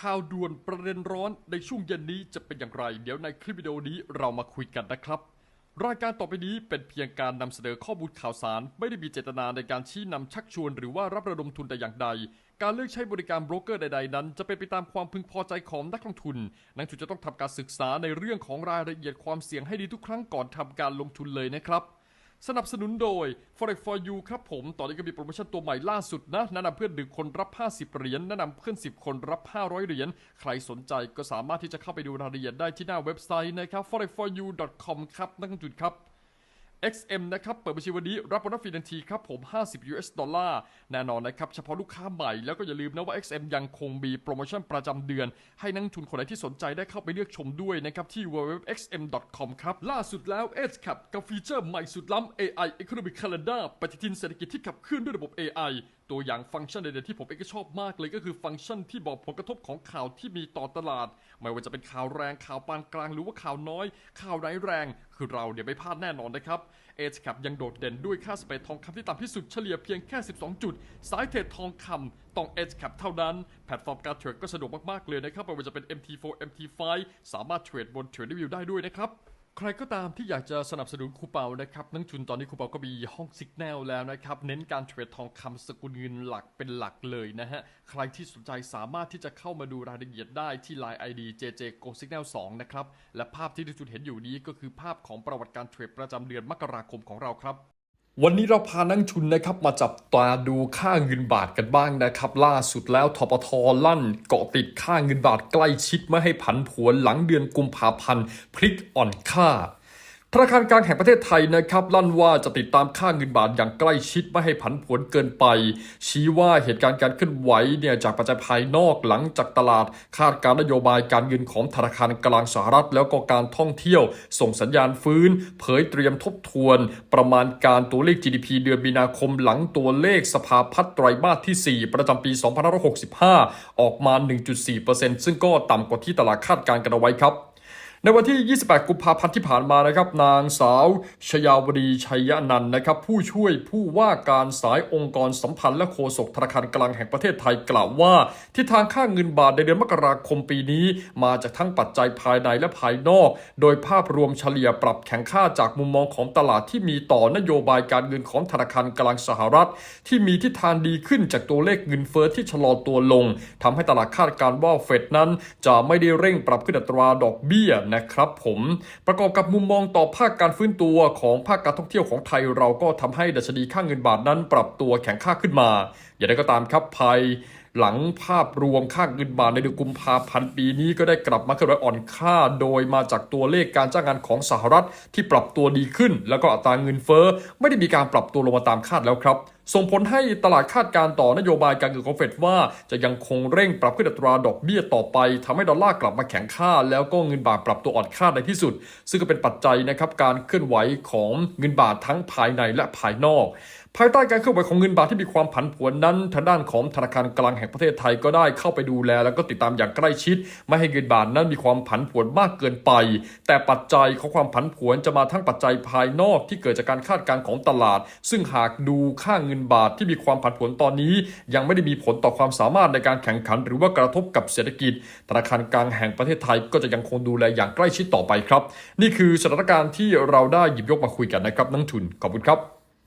ข่าวด่วนประเด็นร้อนในช่วงเย็นนี้จะเป็นอย่างไร เดี๋ยวในคลิปวิดีโอนี้เรามาคุยกันนะครับ รายการต่อไปนี้เป็นเพียงการนำเสนอข้อมูลข่าวสาร ไม่ได้มีเจตนาในการชี้นำชักชวน หรือว่ารับระดมทุนแต่อย่างใด การเลือกใช้บริการโบรกเกอร์ใดๆ นั้น จะเป็นไปตามความพึงพอใจของนักลงทุนนักลงทุนจะต้องทำการศึกษาในเรื่องของรายละเอียดความเสี่ยงให้ดีทุกครั้งก่อนทำการลงทุนเลยนะครับ สนับสนุนโดย Forex for you ครับผม ตอนนี้ก็มีโปรโมชั่นตัวใหม่ล่าสุดนะ แนะนำเพื่อนหนึ่งคนรับ 50 เหรียญ แนะนำเพื่อน 10 คนรับ 500 เหรียญ ใครสนใจก็สามารถที่จะเข้าไปดูรายละเอียดได้ที่หน้าเว็บไซต์นะครับ forexforyou.com ครับ นักลงทุนครับ XM นะครับ เปิดบัญชีวันนี้ รับโบนัสฟรีทันทีครับผม 50 US ดอลลาร์ แน่นอนนะครับ เฉพาะลูกค้าใหม่ แล้วก็อย่าลืมนะว่า XM ยังคงมีโปรโมชั่นประจำเดือน ให้นักลงทุนคนไหนที่สนใจได้เข้าไปเลือกชมด้วยนะครับ ที่ www.xm.com ครับ ล่าสุดแล้ว Edge ครับกับฟีเจอร์ใหม่สุดล้ำ AI Economic Calendar ปฏิทินเศรษฐกิจที่ขับเคลื่อนด้วยระบบ AI ตัวอย่างฟังก์ชันเด่นๆที่ผมเองก็ชอบมากเลยก็คือฟังก์ชันที่บอกผลกระทบของข่าวที่มีต่อตลาด ไม่ว่าจะเป็นข่าวแรงข่าวปานกลางหรือว่าข่าวน้อย ข่าวไร้ายแรง คือเราเนี่ยไม่พลาดแน่นอนนะครับเอชแครับยังโดดเด่นด้วยค่าสเปรดทองคำที่ต่ำที่สุดเฉลี่ยเพียงแค่ 12 จุด สายเทรดทองคำต้อง Edge Cap เท่านั้น แพลตฟอร์มการเทรดก็สะดวกมากๆเลยนะครับไม่ว่าจะเป็น MT4 MT5 สามารถเทรดบนเทรดวิวได้ด้วยนะครับ ใครก็ตามที่อยากจะสนับสนุนครูเปานะครับนักจุนตอนนี้ครูเปาก็มีห้องสิกแนลแล้วนะครับ เน้นการเทรดทองคำสกุลเงินหลักเป็นหลักเลยนะฮะ ใครที่สนใจสามารถที่จะเข้ามาดูรายละเอียดได้ที่ Line ID JJ Go Signal 2นะครับ และภาพที่ทุกจุนเห็นอยู่นี้ก็คือภาพของประวัติการเทรดประจำเดือนมกราคมของเราครับ วันนี้เราพานักทุนนะครับมาจับตาดูค่าเงินบาทกันบ้างนะครับ ล่าสุดแล้วทปทลั่นเกาะติดค่าเงินบาทใกล้ชิดไม่ให้ผันผวนหลังเดือนกุมภาพันธ์พลิกอ่อนค่า ธนาคารกลางแห่งประเทศไทยนะครับลั่นว่าจะติดตามค่าเงินบาทอย่างใกล้ชิดไม่ให้ผันผวนเกินไป ชี้ว่าเหตุการณ์การเคลื่อนไหวเนี่ยจากปัจจัยภายนอกหลังจากตลาด คาดการนโยบายการเงินของธนาคารกลางสหรัฐ แล้วก็การท่องเที่ยว ส่งสัญญาณฟื้น เผยเตรียมทบทวน ประมาณการตัวเลข GDP เดือนมีนาคมหลังตัวเลขสภาพัฒน์ไตรมาสที่ 4 ประจำปี 2565 ออกมา 1.4%ซึ่งก็ต่ำกว่าที่ตลาดคาดการณ์กันเอาไว้ครับ ในวันที่ 28 กุมภาพันธ์ที่ผ่านมานะครับ นางสาว ชยาวดีชัยนันท์นะครับ ผู้ช่วยผู้ว่าการสายองค์กรสัมพันธ์และโฆษกธนาคารกลางแห่งประเทศไทยกล่าวว่า ทิศทางค่าเงินบาทในเดือนมกราคมปีนี้ มาจากทั้งปัจจัยภายในและภายนอก โดยภาพรวมเฉลี่ยปรับแข็งค่าจากมุมมองของตลาดที่มีต่อนโยบายการเงินของธนาคารกลางสหรัฐ ที่มีทิศทางดีขึ้นจากตัวเลขเงินเฟ้อที่ชะลอตัวลงทำให้ตลาดคาดการณ์ว่าเฟดนั้น จะไม่ได้เร่งปรับขึ้นอัตราดอกเบี้ยนะครับ ผมประกอบกับมุมมองต่อภาคการฟื้นตัวของภาคการท่องเที่ยวของไทยเราก็ทำให้ดัชนีค่าเงินบาทนั้นปรับตัวแข็งค่าขึ้นมา อย่างไรก็ตามครับภายหลังภาพรวมค่าเงินบาทในเดือนกุมภาพันธ์ปีนี้ก็ได้กลับมาเคลื่อนไหวอ่อนค่า โดยมาจากตัวเลขการจ้างงานของสหรัฐที่ปรับตัวดีขึ้น แล้วก็อัตราเงินเฟ้อไม่ได้มีการปรับตัวลงมาตามคาดแล้วครับส่งผลให้ตลาดคาดการณ์ต่อนโยบายการเงินของเฟดว่าจะยังคงเร่งปรับขึ้นอัตราดอกเบี้ยต่อไปทำให้ดอลลาร์กลับมาแข็งค่า แล้วก็เงินบาทปรับตัวอ่อนค่าในที่สุด ซึ่งก็เป็นปัจจัยนะครับการเคลื่อนไหวของเงินบาททั้งภายในและภายนอกภายใต้การเคลื่อนไหวของเงินบาทที่มีความผันผวนนั้น ทางด้านของธนาคารกลางแห่งประเทศไทยก็ได้เข้าไปดูแล แล้วก็ติดตามอย่างใกล้ชิด ไม่ให้เงินบาทนั้นมีความผันผวนมากเกินไป แต่ปัจจัยของความผันผวนจะมาทั้งปัจจัยภายนอกที่เกิดจากการคาดการณ์ของตลาด ซึ่งหากดูค่างเงินบาทที่มีความผันผวนตอนนี้ ยังไม่ได้มีผลต่อความสามารถในการแข่งขัน หรือว่ากระทบกับเศรษฐกิจ ธนาคารกลางแห่งประเทศไทยก็จะยังคงดูแลอย่างใกล้ชิดต่อไปครับ นี่คือสถานการณ์ที่เราได้หยิบยกมาคุยกันนะครับนักทุนขอบคุณครับ